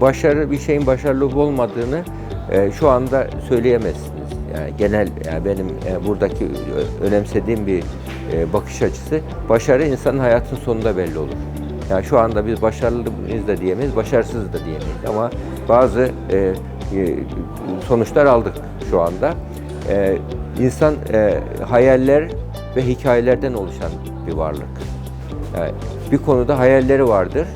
başarı bir şeyin başarılı olmadığını e, şu anda söyleyemezsiniz. Yani genel yani benim e, buradaki ö- önemsediğim bir e, bakış açısı başarı insanın hayatın sonunda belli olur. Yani şu anda biz başarılı mıyız da diyemeyiz, başarısız da diyemeyiz ama bazı e, e, sonuçlar aldık şu anda. E, insan e, hayaller ve hikayelerden oluşan bir varlık. Yani bir konuda hayalleri vardır.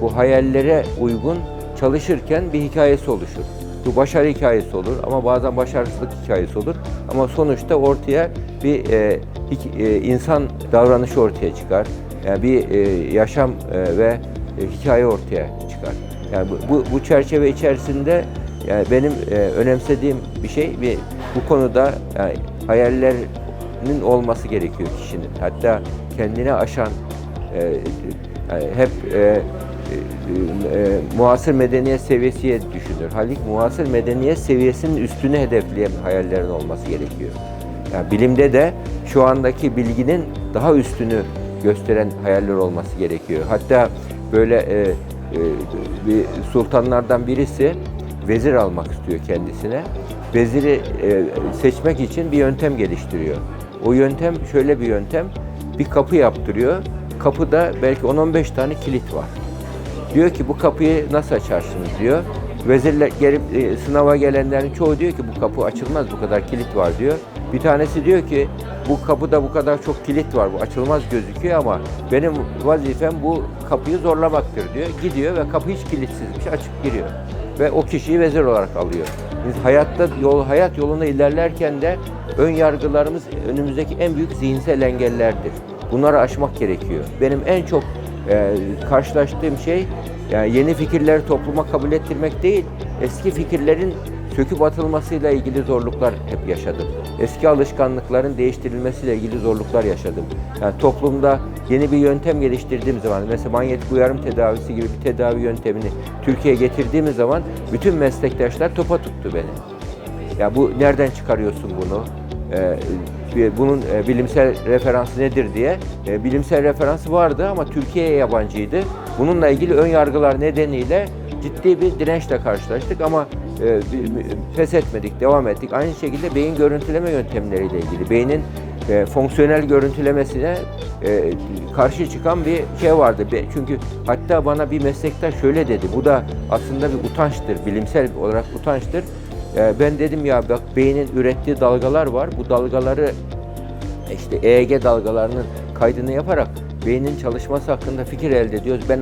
Bu hayallere uygun çalışırken bir hikayesi oluşur. Bu başarı hikayesi olur ama bazen başarısızlık hikayesi olur. Ama sonuçta ortaya bir e, e, insan davranışı ortaya çıkar. Yani bir e, yaşam e, ve e, hikaye ortaya çıkar. Yani bu, bu, bu çerçeve içerisinde yani benim e, önemsediğim bir şey bir bu konuda yani hayallerinin olması gerekiyor kişinin. Hatta kendine aşan e, hep e, e, e, muasır medeniyet seviyesi diye düşünür. Halbuki muasır medeniyet seviyesinin üstüne hedefleyen hayallerin olması gerekiyor. Yani bilimde de şu andaki bilginin daha üstünü gösteren hayaller olması gerekiyor. Hatta böyle e, e, bir sultanlardan birisi vezir almak istiyor kendisine. Veziri e, seçmek için bir yöntem geliştiriyor. O yöntem şöyle bir yöntem. Bir kapı yaptırıyor. Kapıda belki 10-15 tane kilit var. Diyor ki bu kapıyı nasıl açarsınız diyor. Vezirler gelip e, sınava gelenlerin çoğu diyor ki bu kapı açılmaz bu kadar kilit var diyor. Bir tanesi diyor ki bu kapıda bu kadar çok kilit var bu açılmaz gözüküyor ama benim vazifem bu kapıyı zorlamaktır diyor. Gidiyor ve kapı hiç kilitsizmiş açıp giriyor. Ve o kişiyi vezir olarak alıyor. Biz hayatta yol hayat yolunda ilerlerken de ön yargılarımız önümüzdeki en büyük zihinsel engellerdir. Bunları aşmak gerekiyor. Benim en çok e, karşılaştığım şey yani yeni fikirleri topluma kabul ettirmek değil, eski fikirlerin söküp atılmasıyla ilgili zorluklar hep yaşadım. Eski alışkanlıkların değiştirilmesiyle ilgili zorluklar yaşadım. Yani toplumda yeni bir yöntem geliştirdiğim zaman, mesela manyetik uyarım tedavisi gibi bir tedavi yöntemini Türkiye'ye getirdiğimiz zaman bütün meslektaşlar topa tuttu beni. Ya bu nereden çıkarıyorsun bunu? Ee, bunun e, bilimsel referansı nedir diye. E, bilimsel referansı vardı ama Türkiye'ye yabancıydı. Bununla ilgili ön yargılar nedeniyle ciddi bir dirençle karşılaştık ama e, pes etmedik, devam ettik. Aynı şekilde beyin görüntüleme yöntemleriyle ilgili, beynin fonksiyonel görüntülemesine karşı çıkan bir şey vardı. Çünkü hatta bana bir meslektaş şöyle dedi, bu da aslında bir utançtır, bilimsel olarak utançtır. E, ben dedim ya bak beynin ürettiği dalgalar var, bu dalgaları işte EEG dalgalarının kaydını yaparak beynin çalışması hakkında fikir elde ediyoruz. Ben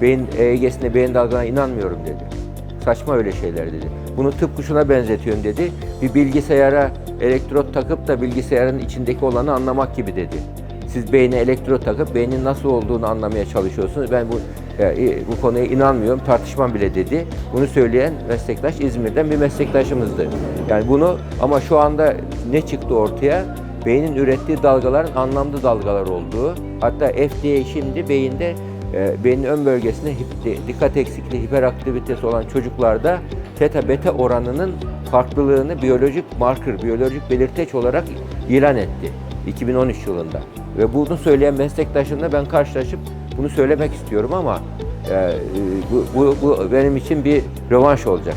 beyin EEG'sine, beyin dalgalarına inanmıyorum dedi. Saçma öyle şeyler dedi. Bunu tıpkı şuna benzetiyorum dedi. Bir bilgisayara elektrot takıp da bilgisayarın içindeki olanı anlamak gibi dedi. Siz beyne elektrot takıp beynin nasıl olduğunu anlamaya çalışıyorsunuz. Ben bu bu konuya inanmıyorum, tartışmam bile dedi. Bunu söyleyen meslektaş İzmir'den bir meslektaşımızdı. Yani bunu ama şu anda ne çıktı ortaya? Beynin ürettiği dalgaların anlamlı dalgalar olduğu. Hatta FDA şimdi beyinde e, beynin ön bölgesinde dikkat eksikliği, hiperaktivitesi olan çocuklarda teta beta oranının farklılığını biyolojik marker, biyolojik belirteç olarak ilan etti 2013 yılında. Ve bunu söyleyen meslektaşımla ben karşılaşıp bunu söylemek istiyorum ama e, bu, bu, bu benim için bir rövanş olacak.